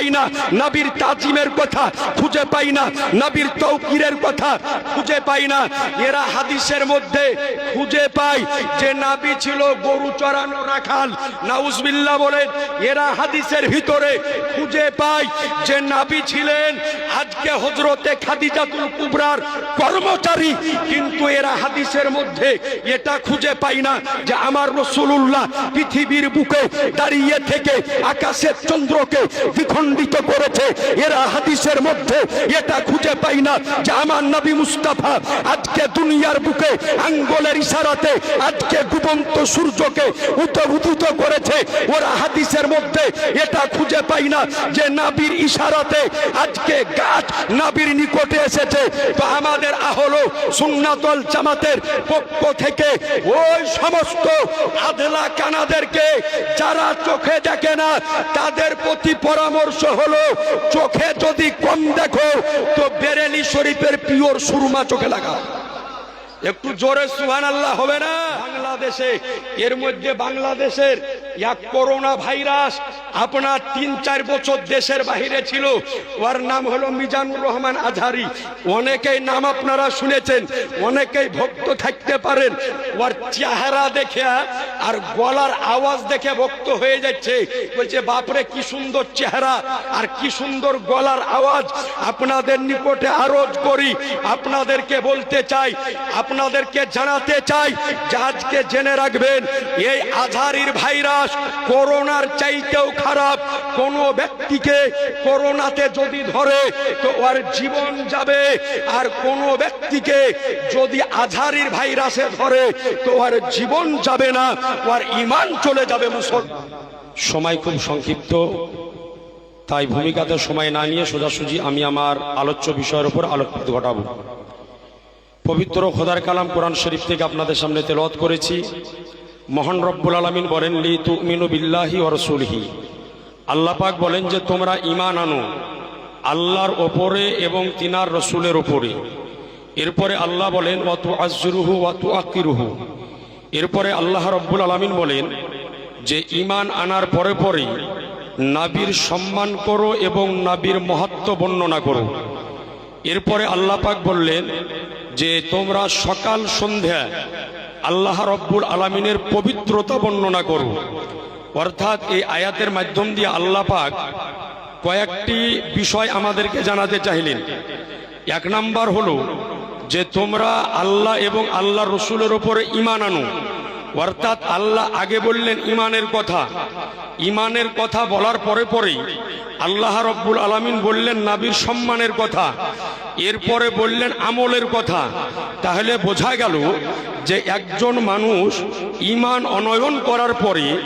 পাই না। নাবির তাজিমের কথা খুঁজে পাই না। নাবির তৌকিরের কথা খুঁজে পাই না। এরা হাদিসের মধ্যে খুঁজে পায় যে নাবি ছিল গরু চড়ানো রাখাল। নাউজবিল্লাহ বলেন, এরা হাদিসের ভিতরে খুঁজে পায় যে নাবি ছিলেন আজকে হজরতে খাদিজাতুল কুবরার কর্মচারী। কিন্তু এরা হাদিসের মধ্যে এটা খুঁজে পাই না যে আমার রসুল্লাহ পৃথিবীর বুকে দাঁড়িয়ে থেকে আকাশের চন্দ্রকে দ্বিখণ্ডিত করেছে। এরা হাদিসের মধ্যে এটা খুঁজে পাই না যে আমার নবী মুস্তাফা আজকে দুনিয়ার বুকে আঙ্গলের ইশারাতে আজকে ডুবন্ত সূর্যকে উদ্ভূত করেছে। ওরা হাদিসের মধ্যে এটা খুঁজে পাই না যে নাবির ইশারাতে আজকে গাছ নাবির নিকটে এসেছে। তো আমাদের আহলো সুন্নাতল জামাতের পক্ষ থেকে ওই সমস্ত আদলা কানাদেরকে যারা চোখে দেখে না, তাদের প্রতি পরামর্শ হলো, চোখে যদি কম দেখো, তো বেরেলি শরীফের পিওর সুরমা চোখে লাগা। একটু জোরে সুহান আল্লাহ হবে না? বাংলাদেশে, এর মধ্যে বাংলাদেশের এক করোনা ভাইরাস আপনার তিন, চার বছর দেশের বাহিরে ছিল। ওর নাম হলো মিজানুর রহমান আজহারি। অনেকেই নাম আপনারা শুনেছেন, অনেকেই ভক্ত থাকতে পারেন। ওর চেহারা দেখে আর গলার আওয়াজ দেখে ভক্ত হয়ে যাচ্ছে। বলছে, বাপরে, কি সুন্দর চেহারা আর কি সুন্দর গলার আওয়াজ। আপনাদের নিকটে আরজ করি। আপনাদেরকে বলতে চাই, আপনাদেরকে জানাতে চাই যে জেনে রাখবেন, এই আধারির ভাইরাস করোনার চাইতেও খারাপ। কোন ব্যক্তিকে করোনাতে যদি ধরে, তো ওর জীবন যাবে। আর কোন ব্যক্তিকে যদি আধারির ভাইরাসে ধরে, তো ওর জীবন যাবে না। ওর ইমান চলে যাবে মুসলমান। সময় খুব সংক্ষিপ্ত। তাই ভূমিকাতে সময় না নিয়ে সোজাসুজি আমি আমার আলোচ্য বিষয়ের উপর আলোকপাত ঘটাব। পবিত্র খোদার কালাম কোরআন শরীফ থেকে আপনাদের সামনে তেলত করেছি। মহান রব্বুল আলমিন বলেন, লি তুমিনু বিল্লাহি ও রসুলহি। আল্লাহ পাক বলেন যে, তোমরা ইমান আনো আল্লাহর ওপরে এবং তিনার রসুলের ওপরে এরপরে আল্লাহ বলেন ওয়াতু আজরুহু ওয়াতু আকিরুহু এরপরে আল্লাহ রব্বুল আলমিন বলেন যে ইমান আনার পরে পরে নাবির সম্মান করো এবং নাবির মহত্ব বর্ণনা করো। এরপরে আল্লাহ পাক বললেন যে, তোমরা সকাল সন্ধ্যা আল্লাহ রব্বুল আলমিনের পবিত্রতা বর্ণনা করো অর্থাৎ এই আয়াতের মাধ্যম দিয়ে আল্লাহ পাক কয়েকটি বিষয় আমাদেরকে জানাতে চাইলেন। এক নাম্বার হলো যে তোমরা আল্লাহ এবং আল্লাহ রসুলের ওপরে ইমান আনো। অর্থাৎ আল্লাহ আগে বললেন ইমানের কথা। ইমানের কথা বলার পরে পরেই আল্লাহ রব্বুল আলমিন বললেন নাবির সম্মানের কথা। এরপরে বললেন আমলের কথা। তাহলে বোঝা গেল যে একজন মানুষ ইমান অনয়ন করার পরে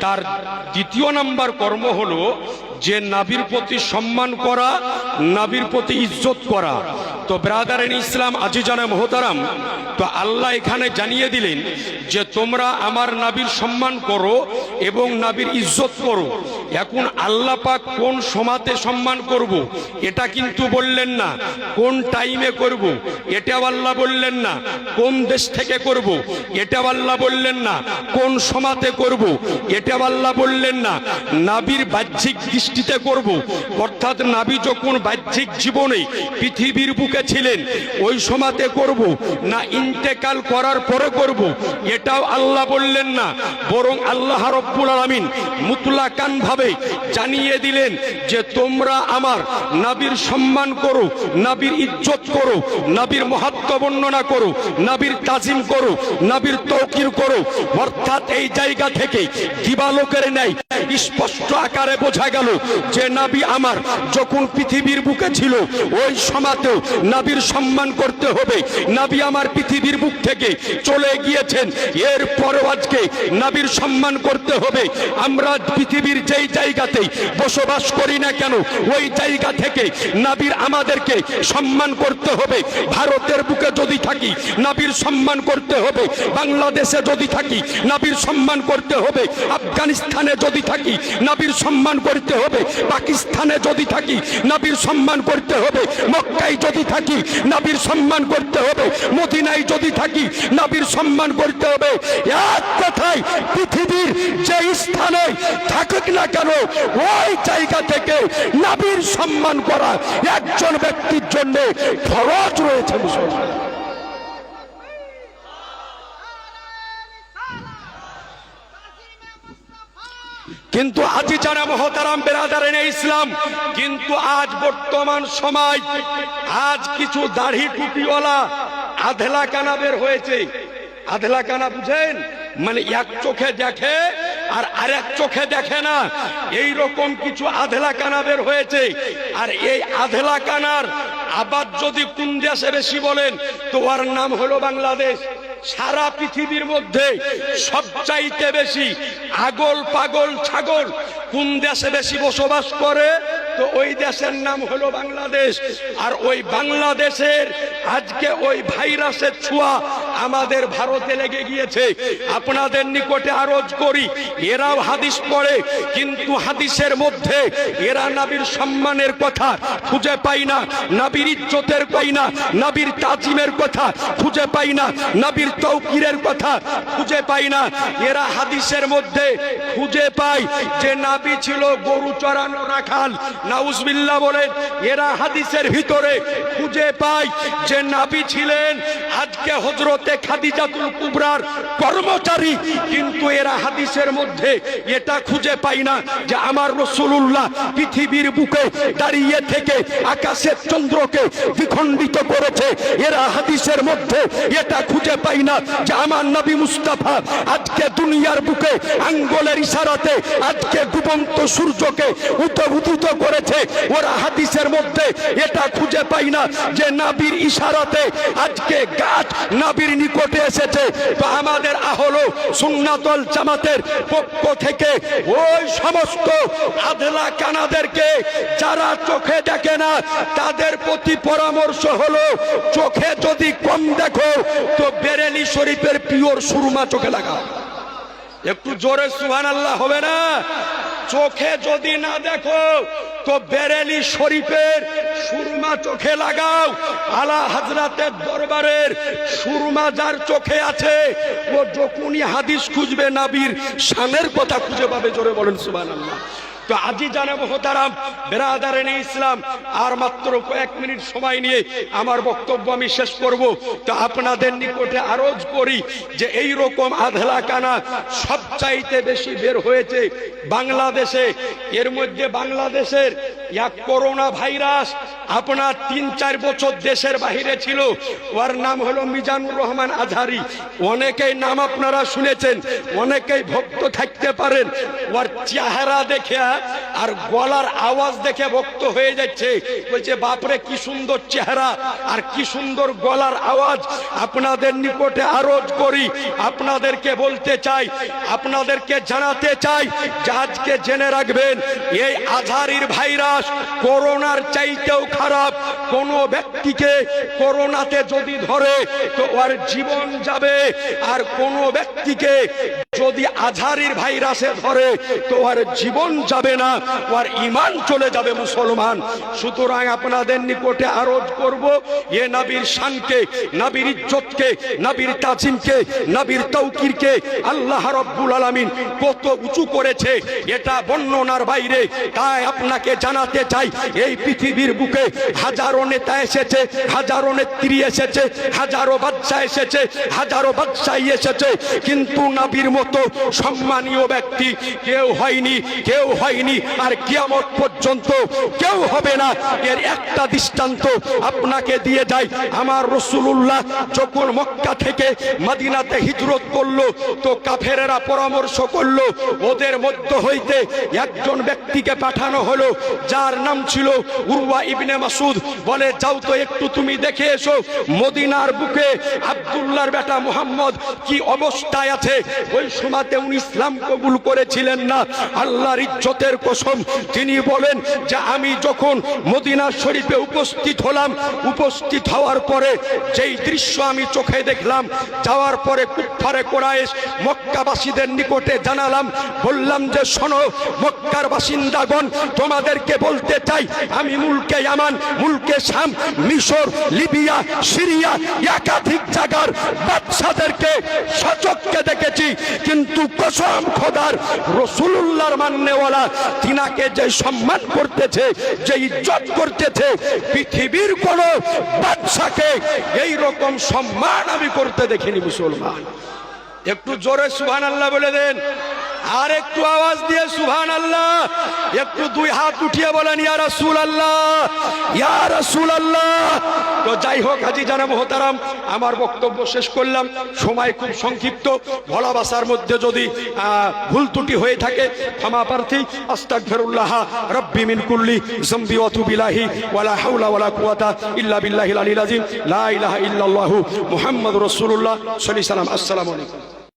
তার দ্বিতীয় নাম্বার কর্ম হলো যে নাবির প্রতি সম্মান করা, নাবির প্রতি ইজ্জত করা। তো ব্রাদারেন ইসলাম আজি আজিজানে মহতারাম, তো আল্লাহ এখানে জানিয়ে দিলেন যে তোমরা আমার নাবির সম্মান করো এবং নাবির ইজ্জত করো এখন আল্লাহ পাক কোন সমাতে সম্মান করব। এটা কিন্তু বললেন না কোন টাইমে করব। এটাও আল্লাহ বললেন না কোন দেশ থেকে করব। এটাও আল্লাহ বললেন না কোন সমাতে করব। এটাও আল্লাহ বললেন না নাবির বাহ্যিক দৃষ্টিতে করব। অর্থাৎ নাবি যখন বাহ্যিক জীবনে পৃথিবীর বুকে ছিলেন ওই সমাতে করব, না ইন্তেকাল করার পরে করব, এটাও আল্লাহ বললেন না। বরং আল্লাহ রব্বুল আলমিন মুতলাকান ভাবে জানিয়ে দিলেন যে, তোমরা আমার নাবির সম্মান করো, নাবির ইজ্জত করো, নাবির মহাত্ম বর্ণনা করো, নাবির তাজিম করো, নাবির তৌকির করো। অর্থাৎ এই জায়গা থেকে দিবালোকের নেয় স্পষ্ট আকারে বোঝা গেল যে, নাবি আমার যখন পৃথিবীর বুকে ছিল, ওই সমাতেও নাবির সম্মান করতে হবে। নাবি আমার পৃথিবীর বুক থেকে চলে গিয়েছেন। এর পরেও আজকে নাবির সম্মান করতে হবে। আমরা পৃথিবীর যেই জায়গাতেই বসবাস করি না কেন, ওই জায়গা থেকে নাবির আমাদেরকে সম্মান করতে হবে। ভারতের বুকে যদি থাকি, নাবির সম্মান করতে হবে। বাংলাদেশে যদি থাকি, নাবির সম্মান করতে হবে। আফগানিস্তানে যদি থাকি, নাবির সম্মান করতে হবে। পাকিস্তানে যদি থাকি, নাবির সম্মান করতে হবে। মক্কায় যদি থাকি, নাবির সম্মান করতে হবে। মদিনায় যদি থাকি, নাবির সম্মান করতে হবে। এক কথায় পৃথিবীর যে স্থানে থাকুক না কেন, ওই জায়গা থেকে নাবির সম্মান করা একজন ব্যক্তির জন্য ফরজ রয়েছে মুসলমান। কিন্তু আজি যারা মহতারাম বেরাদারেন ইসলাম, কিন্তু আজ বর্তমান সময় আজ কিছু দাড়ি টুপিওয়ালা আধেলা কানা বের হয়েছে। আধেলা কানা বুঝেন? মানে এক চোখে দেখে আর আরেক চোখে দেখে না। এই রকম কিছু আধেলা কানা বের হয়েছে। আর এই আধেলা কানার আবার যদি কোন দেশে বেশি বলেন তো ওর নাম হলো বাংলাদেশ সারা পৃথিবীর মধ্যে সবচাইতে বেশি আগল পাগল ছাগল কোন দেশে বেশি বসবাস করে? তো ওই দেশের নাম হলো বাংলাদেশ। আর ওই বাংলাদেশের আজকে ওই ভাইরাসের ছোঁয়া আমাদের ভারতে লেগে গিয়েছে। আপনাদের নিকটে আরজ করি, এরাও হাদিস পড়ে, কিন্তু হাদিসের মধ্যে এরা নাবির সম্মানের কথা খুঁজে পাই না, নাবির ইজ্জতের পাই না নাবির তাজিমের কথা খুঁজে পাই না, নাবির তৌকিরের কথা খুঁজে পাই না। এরা হাদিসের মধ্যে খুঁজে পাই যে নাবি ছিল গরু চড়ানো রাখাল নাউজবিল্লাহ বলেন, এরা হাদিসের ভিতরে খুঁজে পাই যে নাবি ছিলেন আজকে হজরতে খাদিজাতুল কুবরার কর্মচারী, কিন্তু এরা হাদিসের মধ্যে এটা খুঁজে পাই না যে আমার রসুল্লাহ পৃথিবীর বুকে দাঁড়িয়ে থেকে আকাশের চন্দ্রকে বিখণ্ডিত করেছে। এরা হাদিসের মধ্যে এটা খুঁজে পাই না যে আমার নবী মুস্তাফা আজকে দুনিয়ার বুকে আঙ্গলের ইশারাতে, আজকে ডুবন্ত সূর্যকে উদ্ভূত করেছে, ওরা হাদিসের মধ্যে এটা খুঁজে পাই না যে নাবির ইশারাতে আজকে গাছ নাবির নিকটে এসেছে। তো আমাদের আহলো সুন্নাতল জামাতের পক্ষ থেকে ওই সমস্ত আদলা কানাদেরকে যারা চোখে দেখে না, তাদের প্রতি পরামর্শ হলো, চোখে যদি কম দেখো, তো বেরেলি শরীফের পিওর সুরমা চোখে লাগা। একটু জোরে সুহান আল্লাহ হবে না? চোখে যদি না দেখো তো বেরেলি শরীফের সুরমা চোখে লাগাও। আলা হাজরাতের দরবারের সুরমা যার চোখে আছে, ও যখনই হাদিস খুঁজবে, নাবির সামের কথা খুঁজে পাবে, জোরে বলেন সুবান আল্লাহ তো আজি জানাব হতারাম বেরাদারেন ইসলাম, আর মাত্র কয়েক মিনিট সময় নিয়ে আমার বক্তব্য আমি শেষ করব। তো আপনাদের নিকটে আরজ করি যে এই রকম আধলা কানা সবচাইতে বেশি বের হয়েছে বাংলাদেশে। এর মধ্যে বাংলাদেশের এক করোনা ভাইরাস আপনার তিন চার বছর দেশের বাহিরে ছিল। ওর নাম হলো মিজানুর রহমান আজহারি। অনেকেই নাম আপনারা শুনেছেন, অনেকেই ভক্ত থাকতে পারেন। ওর চেহারা দেখে আর গলার আওয়াজ দেখে ভক্ত হয়ে যাচ্ছে। বলছে, বাপরে, কি সুন্দর চেহারা আর কি সুন্দর গলার আওয়াজ। আপনাদের নিকটে আরজ করি, আপনাদেরকে বলতে চাই, আপনাদেরকে জানাতে চাই আজকে জেনে রাখবেন, এই আধারির ভাইরাস করোনার চাইতেও খারাপ। কোন ব্যক্তিকে করোনাতে যদি ধরে, তো ওর জীবন যাবে। আর কোন ব্যক্তিকে যদি আধারির ভাইরাসে ধরে তো ওর জীবন যাবে না ওর ইমান চলে যাবে মুসলমান। সুতরাং আপনাদের নিকটে আরজ করব, এ নাবির শানকে, নাবির ইজ্জতকে, নাবির তাজিমকে, নাবির তৌকিরকে আল্লাহ রব্বুল আলামিন কত উঁচু করেছে, এটা বর্ণনার বাইরে। তাই আপনাকে জানাতে চাই, এই পৃথিবীর বুকে হাজারো নেতা এসেছে, হাজারো নেত্রী এসেছে, হাজারো বাচ্চা এসেছে, হাজারো বাচ্চাই এসেছে, কিন্তু নাবির মতো সম্মানীয় ব্যক্তি কেউ হয়নি কেউ হয়নি, আর কিয়ামত পর্যন্ত কেউ হবে না। এর একটা দৃষ্টান্ত আপনাকে দিয়ে যায় আমার রসুল্লাহ যখন মক্কা থেকে মদিনাতে হিজরত করল, তো কাফেরেরা পরামর্শ করল, ওদের মধ্য হইতে একজন ব্যক্তিকে পাঠানো হলো, যার নাম ছিল উরওয়া ইবনে মাসুদ বলে, যাও তো একটু তুমি দেখে এসো, মদিনার বুকে আব্দুল্লাহর বেটা মোহাম্মদ কি অবস্থায় আছে? ওই সময়তে উনি ইসলাম কবুল করেছিলেন না, আল্লাহর ইজ্জতের কসম। তিনি বলেন যে আমি যখন মদিনা শরীফে উপস্থিত হলাম, উপস্থিত হওয়ার পরে যেই দৃশ্য আমি চোখে দেখলাম, যাওয়ার পরে কুফারে কোরাইশ মক্কাবাসীদের নিকটে জানালাম, বললাম যে, শোনো, মক্কার বাসিন্দাগণ, তোমাদেরকে বলতে চাই, আমি মুলকে ইয়ামান, মুলকে শাম, মিশর, লিবিয়া, সিরিয়া, একাধিক জায়গার বাচ্চাদেরকে সচককে দেখেছি। কিন্তু কসম খোদার রসুল্লাহর মান্যওয়ালা, তিনাকে যে সম্মান করতেছে, যে ইজ্জত করতেছে, পৃথিবীর কোন বাদশাকে এই রকম সম্মান আমি করতে দেখিনি মুসলমান। একটু জোরে সুহান আল্লাহ বলে দেন। আর একটু আওয়াজ দিয়ে সুবহান আল্লাহ একটু দুই হাত উঠিয়ে বলেন, ইয়া রাসূল আল্লাহ ইয়া রাসূল আল্লাহ তো যাই হোক, হাজি জানা মোহতারাম, আমার বক্তব্য শেষ করলাম। সময় খুব সংক্ষিপ্ত। ভোলা ভাষার মধ্যে যদি ভুল ত্রুটি হয়ে থাকে, ক্ষমা প্রার্থী, আস্তাগফিরুল্লাহ, রব্বি মিন কুল্লি জম্বি ওয়া তুবু ইলাইহি, ওয়ালা হাওলা ওয়ালা কুওয়াতা ইল্লা বিল্লাহিল আলিল আযীম। লা ইলাহা ইল্লাল্লাহু মুহাম্মাদুর রাসূলুল্লাহ। সাল্লাল্লাহু আলাইহি সাল্লাম আসসালামু আলাইকুম।